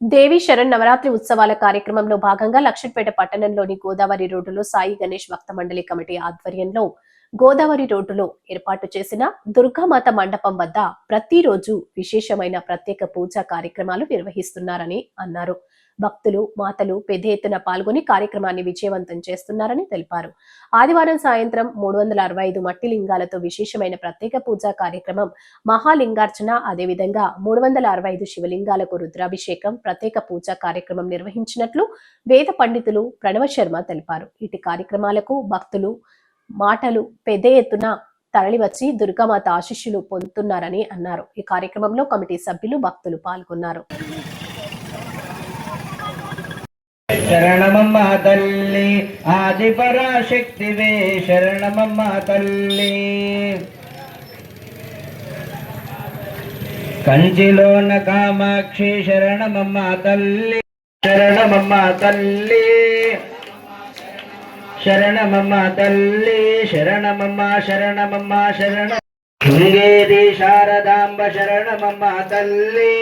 దేవి శరణ్ నవరాత్రి ఉత్సవాల కార్యక్రమంలో భాగంగా లక్షట్పేట పట్టణంలోని గోదావరి రోడ్డులో సాయి గణేష్ భక్త మండలి కమిటీ ఆధ్వర్యంలో గోదావరి రోడ్డులో ఏర్పాటు చేసిన దుర్గామాత మండపం వద్ద ప్రతిరోజు విశేషమైన ప్రత్యేక పూజా కార్యక్రమాలు నిర్వహిస్తున్నారని అన్నారు. భక్తులు మాతలు పెద్ద ఎత్తున పాల్గొని కార్యక్రమాన్ని విజయవంతం చేస్తున్నారని తెలిపారు. ఆదివారం సాయంత్రం మూడు వందల అరవై ఐదు మట్టి లింగాలతో విశేషమైన ప్రత్యేక పూజా కార్యక్రమం మహాలింగార్చన అదేవిధంగా మూడు వందల అరవై ఐదు శివలింగాలకు రుద్రాభిషేకం ప్రత్యేక పూజా కార్యక్రమం నిర్వహించినట్లు వేద పండితులు ప్రణవ శర్మ తెలిపారు. ఇటు కార్యక్రమాలకు భక్తులు మాటలు పెద్ద ఎత్తున తరలివచ్చి దుర్గామాత ఆశీస్సులు పొందుతున్నారని అన్నారు. ఈ కార్యక్రమంలో కమిటీ సభ్యులు భక్తులు పాల్గొన్నారు. శరణమమ్మ తల్లి ఆది పరాశక్తివే శరణమమ్మ తల్లి కంచిలోన కామాక్షి శరణమమ్మ తల్లి శరణమమ్మ తల్లి శరణమమ్మ తల్లి శరణమమ్మ శరణమమ్మ శరణ శృంగేరి శారదాంబ శరణమమ్మ తల్లి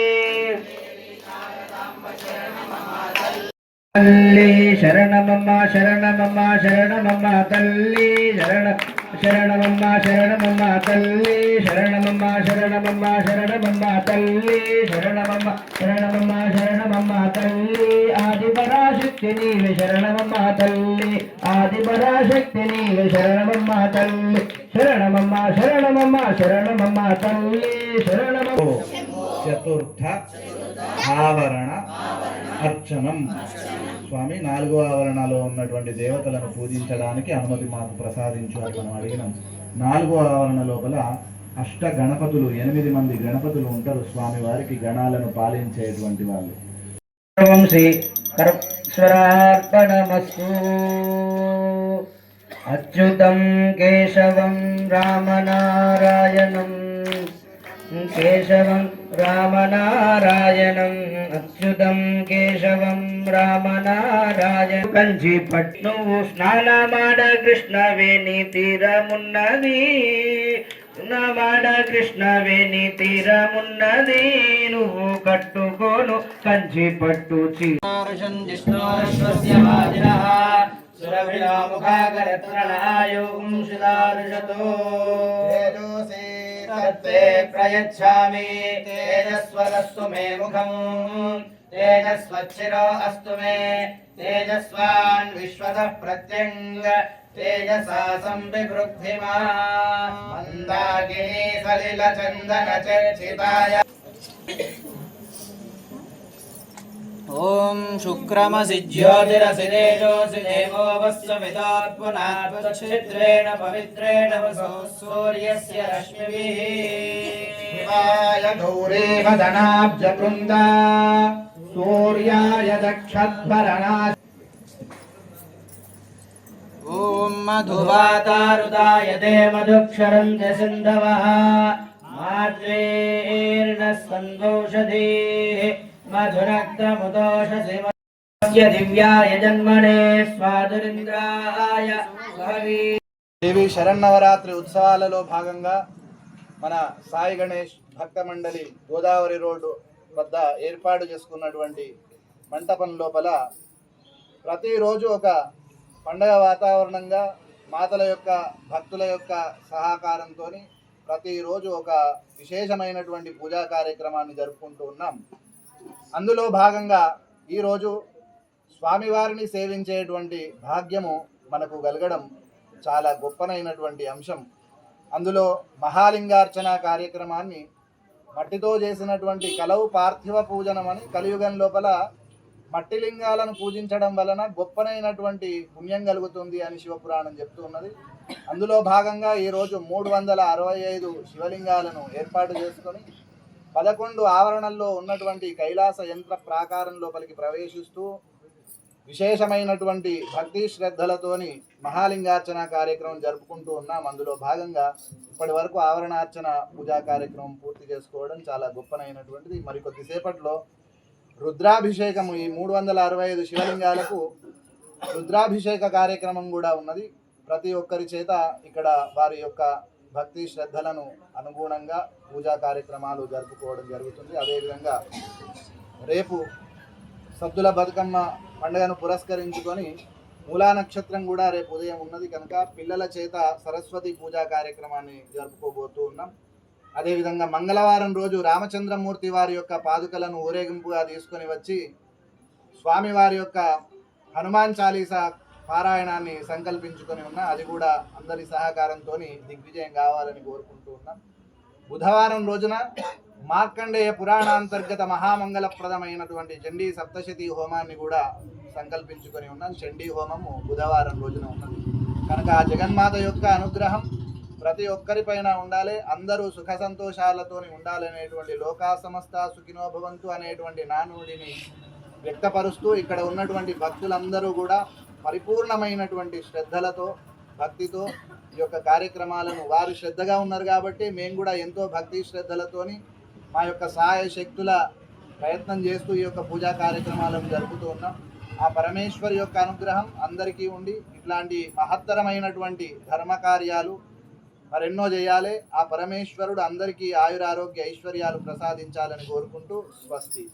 తల్లి శరణమమ్మ శరణమమ్మ శరణమమ్మ తల్లి శరణ శరణమమ్మ శరణమమ్మ తల్లి శరణమమ్మ శరణమమ్మ శరణమమ్మ తల్లి శరణమమ్మ శరణమమ్మ శరణమమ్మ తల్లి ఆది పరాశక్తి నీవే శరణమమ్మ తల్లి ఆది పరాశక్తి నీవే శరణమమ్మ తల్లి శరణమమ్మ శరణమమ్మ శరణమమ్మ తల్లి శరణమమ్మ. చతుర్థ ఆవరణ అర్చనం. స్వామి నాలుగో ఆవరణలో ఉన్నటువంటి దేవతలను పూజించడానికి అనుమతి మాకు ప్రసాదించు అని మనం అడిగినాం. నాలుగో ఆవరణ లోపల అష్ట గణపతులు ఎనిమిది మంది గణపతులు ఉంటారు స్వామి వారికి గణాలను పాలించేటువంటి వాళ్ళు. శ్రీ అచ్యుతం కేశవం రామనారాయణం. కేశవం రామనారాయణం అచ్యుతం కేశవం రామనారాయణ కంచి పట్ను స్నానమాడ కృష్ణవేణి తీరమున్నది నమాడ కృష్ణవేణి తీరమున్నది నువ్వు కట్టుకోను కంచి పట్టు చీ తత్తే तत्ते प्रयच्छामि। तेजस्वदस्तु मे मुखम्। तेजस्वच्छिरो अस्तु मे। तेजस्वान् विश्वतः प्रत्यङ्ग। तेजसा संविवृद्धिमा मन्दाकिनी सलिलचन्दनचर्चिताय। ॐ शुक्रमसि ज्योतिरसि तेजोऽसि देवो वस्वमितात्मनात्मक्षेत्रेण पवित्रेण वसो सूर्यस्य रश्मिभिः शिवाय गौरी धनाब्जवृन्दा सूर्याय दक्षध्वरणा ॐ मधुवातारुदाय ते मधुक्षरं च सिन्धवः माद्रेर्नः सन्दोषधीः దేవి శరన్నవరాత్రి ఉత్సవాలలో భాగంగా మన సాయి గణేష్ భక్త మండలి గోదావరి రోడ్డు వద్ద ఏర్పాటు చేసుకున్నటువంటి మంటపం లోపల ప్రతిరోజు ఒక పండగ వాతావరణంగా మాతల యొక్క భక్తుల యొక్క సహకారంతో ప్రతిరోజు ఒక విశేషమైనటువంటి పూజా కార్యక్రమాన్ని జరుపుకుంటూ ఉన్నాం అందులో భాగంగా ఈరోజు స్వామివారిని సేవించేటువంటి భాగ్యము మనకు కలగడం చాలా గొప్పనైనటువంటి అంశం. అందులో మహాలింగార్చన కార్యక్రమాన్ని మట్టితో చేసినటువంటి కలవు పార్థివ పూజనం అని కలియుగం లోపల మట్టి లింగాలను పూజించడం వలన గొప్పనైనటువంటి పుణ్యం కలుగుతుంది అని శివపురాణం చెప్తూ ఉన్నది. అందులో భాగంగా ఈరోజు మూడు వందల అరవై ఐదు శివలింగాలను ఏర్పాటు చేసుకొని పదకొండు ఆవరణల్లో ఉన్నటువంటి కైలాస యంత్ర ప్రాకారం లోపలికి ప్రవేశిస్తూ విశేషమైనటువంటి భక్తి శ్రద్ధలతోని మహాలింగార్చన కార్యక్రమం జరుపుకుంటూ ఉన్నాం. అందులో భాగంగా ఇప్పటి వరకు ఆవరణార్చన పూజా కార్యక్రమం పూర్తి చేసుకోవడం చాలా గొప్పనైనటువంటిది. మరి కొద్దిసేపట్లో రుద్రాభిషేకము ఈ మూడు వందల అరవై ఐదు శివలింగాలకు రుద్రాభిషేక కార్యక్రమం కూడా ఉన్నది. ప్రతి ఒక్కరి చేత ఇక్కడ వారి యొక్క భక్తి శ్రద్ధలను అనుగుణంగా పూజా కార్యక్రమాలు జరుపుకోవడం జరుగుతుంది. అదేవిధంగా రేపు సద్దుల బతుకమ్మ పండుగను పురస్కరించుకొని మూలా నక్షత్రం కూడా రేపు ఉదయం ఉన్నది కనుక పిల్లల చేత సరస్వతి పూజా కార్యక్రమాన్ని జరుపుకోబోతూ ఉన్నాం. అదేవిధంగా మంగళవారం రోజు రామచంద్రమూర్తి వారి యొక్క పాదుకలను ఊరేగింపుగా తీసుకొని వచ్చి స్వామివారి యొక్క హనుమాన్ చాలీసా పారాయణాన్ని సంకల్పించుకొని ఉన్నా అది కూడా అందరి సహకారంతో దిగ్విజయం కావాలని కోరుకుంటూ ఉన్నాం. బుధవారం రోజున మార్కండేయ పురాణాంతర్గత మహామంగళప్రదమైనటువంటి చండీ సప్తశతి హోమాన్ని కూడా సంకల్పించుకొని ఉన్నాం. చండీ హోమము బుధవారం రోజున ఉన్నది. కనుక ఆ జగన్మాత యొక్క అనుగ్రహం ప్రతి ఒక్కరిపైన ఉండాలి. అందరూ సుఖ సంతోషాలతోని ఉండాలనేటువంటి లోకా సమస్త సుఖినోభవంతు అనేటువంటి నానుడిని వ్యక్తపరుస్తూ ఇక్కడ ఉన్నటువంటి భక్తులందరూ కూడా పరిపూర్ణమైనటువంటి శ్రద్ధలతో భక్తితో ఈ యొక్క కార్యక్రమాలను వారు శ్రద్ధగా ఉన్నారు కాబట్టి మేము కూడా ఎంతో భక్తి శ్రద్ధలతోని మా యొక్క సహాయ శక్తుల ప్రయత్నం చేస్తూ ఈ యొక్క పూజా కార్యక్రమాలను జరుపుతూ ఉన్నాం. ఆ పరమేశ్వరి యొక్క అనుగ్రహం అందరికీ ఉండి ఇట్లాంటి మహత్తరమైనటువంటి ధర్మ కార్యాలు మరెన్నో చేయాలి. ఆ పరమేశ్వరుడు అందరికీ ఆయురారోగ్య ఐశ్వర్యాలు ప్రసాదించాలని కోరుకుంటూ స్వస్తి.